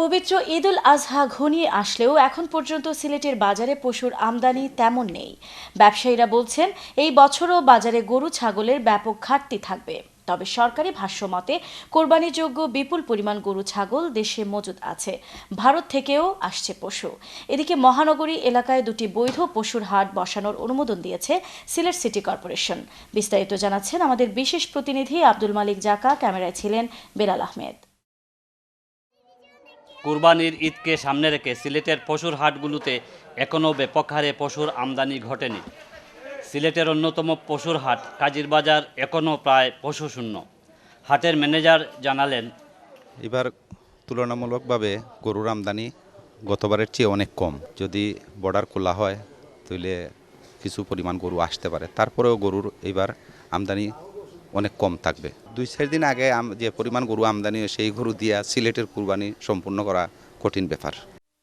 পবিত্র ঈদ উল আজহা ঘনিয়ে আসলেও এখন পর্যন্ত সিলেটের বাজারে পশুর আমদানি তেমন নেই। ব্যবসায়ীরা বলছেন, এই বছরও বাজারে গরু, ছাগলের ব্যাপক ঘাটতি থাকবে। তবে সরকারি ভাষ্যমতে কোরবানিযোগ্য বিপুল পরিমাণ গরু, ছাগল দেশে মজুদ আছে। ভারত থেকেও আসছে পশু। এদিকে মহানগরী এলাকায় দুটি বৈধ পশুর হাট বসানোর অনুমোদন দিয়েছে সিলেট সিটি কর্পোরেশন। বিস্তারিত জানাচ্ছেন আমাদের বিশেষ প্রতিনিধি আব্দুল মালিক জাকা। ক্যামেরায় ছিলেন বেলাল আহমেদ। কুরবানির ঈদকে সামনে রেখে সিলেটের পশুর হাটগুলোতে এখনও ব্যাপক হারে পশুর আমদানি ঘটেনি। সিলেটের অন্যতম পশুর হাট, কাজির বাজার, এখনও প্রায় পশু শূন্য। হাটের ম্যানেজার জানালেন, এবার তুলনামূলকভাবে গরুর আমদানি গতবারের চেয়ে অনেক কম। যদি বর্ডার খোলা হয়, তাহলে কিছু পরিমাণ গরু আসতে পারে। তারপরেও গরুর এবার আমদানি অনেক কম থাকবে। দুই চার দিন আগে আম- যে পরিমাণ গরু আমদানি সেই গরু দিয়া সিলেটের কুরবানি সম্পূর্ণ করা কঠিন ব্যাপার।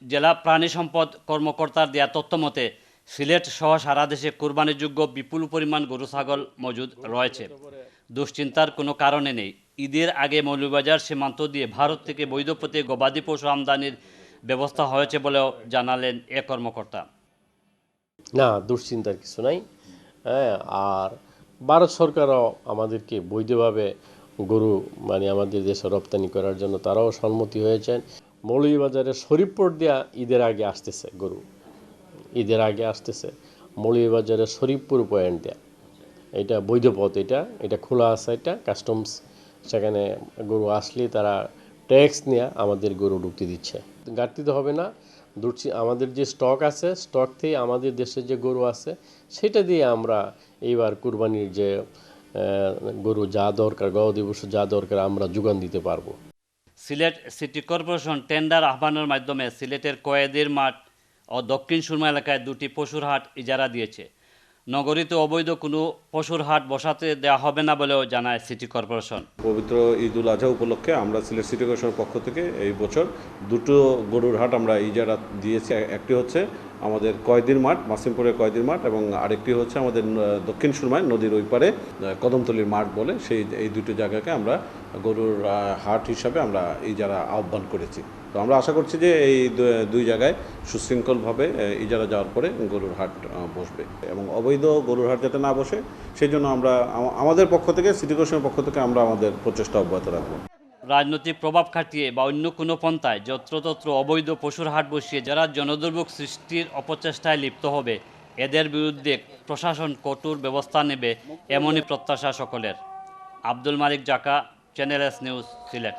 জেলা প্রাণী সম্পদ কর্মকর্তার দেয়া তথ্য মতে সিলেট সহ সারা দেশে কোরবানিযোগ্য বিপুল পরিমাণ গরু ছাগল মজুদ রয়েছে। দুশ্চিন্তার কোনো কারণে নেই। ঈদের আগে মৌলভীবাজার সীমান্ত দিয়ে ভারত থেকে বৈধ পথে গবাদি পশু আমদানির ব্যবস্থা হয়েছে বলেও জানালেন এ কর্মকর্তা। না দুশ্চিন্তার কিছু নাই। হ্যাঁ আর ভারত সরকারও আমাদেরকে বৈধভাবে গরু মানে আমাদের দেশে রপ্তানি করার জন্য তারাও সম্মতি হয়েছেন। মৌলভীবাজারে শরীফপুর দেয়া ঈদের আগে আসতেছে গরু। ঈদের আগে আসতেছে। মৌলভীবাজারে শরীফপুর পয়েন্ট দেয়া। এটা বৈধ পথ এটা এটা খোলা আছে এটা কাস্টমস সেখানে গরু আসলে তারা ট্যাক্স নিয়ে আমাদের গরু ঢুকতে দিচ্ছে। ঘাটতি তো হবে না। দুর্চি আমাদের যে স্টক আছে স্টক থেকে আমাদের দেশে যে গরু আছে, সেটা দিয়ে আমরা এইবার কুরবানির যে গরু যা দরকার গবাদি পশু যা দরকার আমরা যোগান দিতে পারব। সিলেট সিটি কর্পোরেশন টেন্ডার আহ্বানের মাধ্যমে সিলেটের কয়েদের মাঠ ও দক্ষিণ সুরমা এলাকায় দুটি পশুর হাট ইজারা দিয়েছে। নগরীতে অবৈধ কোনো পশুর হাট বসাতে দেওয়া হবে না বলেও জানায় সিটি কর্পোরেশন। পবিত্র ঈদ উল আজহা উপলক্ষে আমরা সিলেট সিটি কর্পোরেশনের পক্ষ থেকে এই বছর দুটো গরুর হাট আমরা ইজারা দিয়েছি। একটি হচ্ছে আমাদের কয়দির মাঠ, মাসিমপুরের কয়দির মাঠ, এবং আরেকটি হচ্ছে আমাদের দক্ষিণ সুরমায় নদীর ওই পারে কদমতলির মাঠ বলে সেই, এই দুটো জায়গাকে আমরা গরুর হাট হিসাবে আমরা ইজারা আহ্বান করেছি। তো আমরা আশা করছি যে এই দুই জায়গায় সুশৃঙ্খলভাবে ইজারা যাওয়ার পরে গরুর হাট বসবে এবং অবৈধ গরুর হাট যাতে না বসে, সেই জন্য আমরা আমাদের পক্ষ থেকে, সিটি কর্পোরেশনের পক্ষ থেকে আমরা আমাদের প্রচেষ্টা অব্যাহত রাখব। রাজনৈতিক প্রভাব খাটিয়ে বা অন্য কোনো পন্থায় যত্রতত্র অবৈধ পশুর হাট বসিয়ে যারা জনদুর্ভোগ সৃষ্টির অপচেষ্টায় লিপ্ত হবে, এদের বিরুদ্ধে প্রশাসন কঠোর ব্যবস্থা নেবে, এমনই প্রত্যাশা সকলের। Abdul Malik Zaka channel S news Sylhet.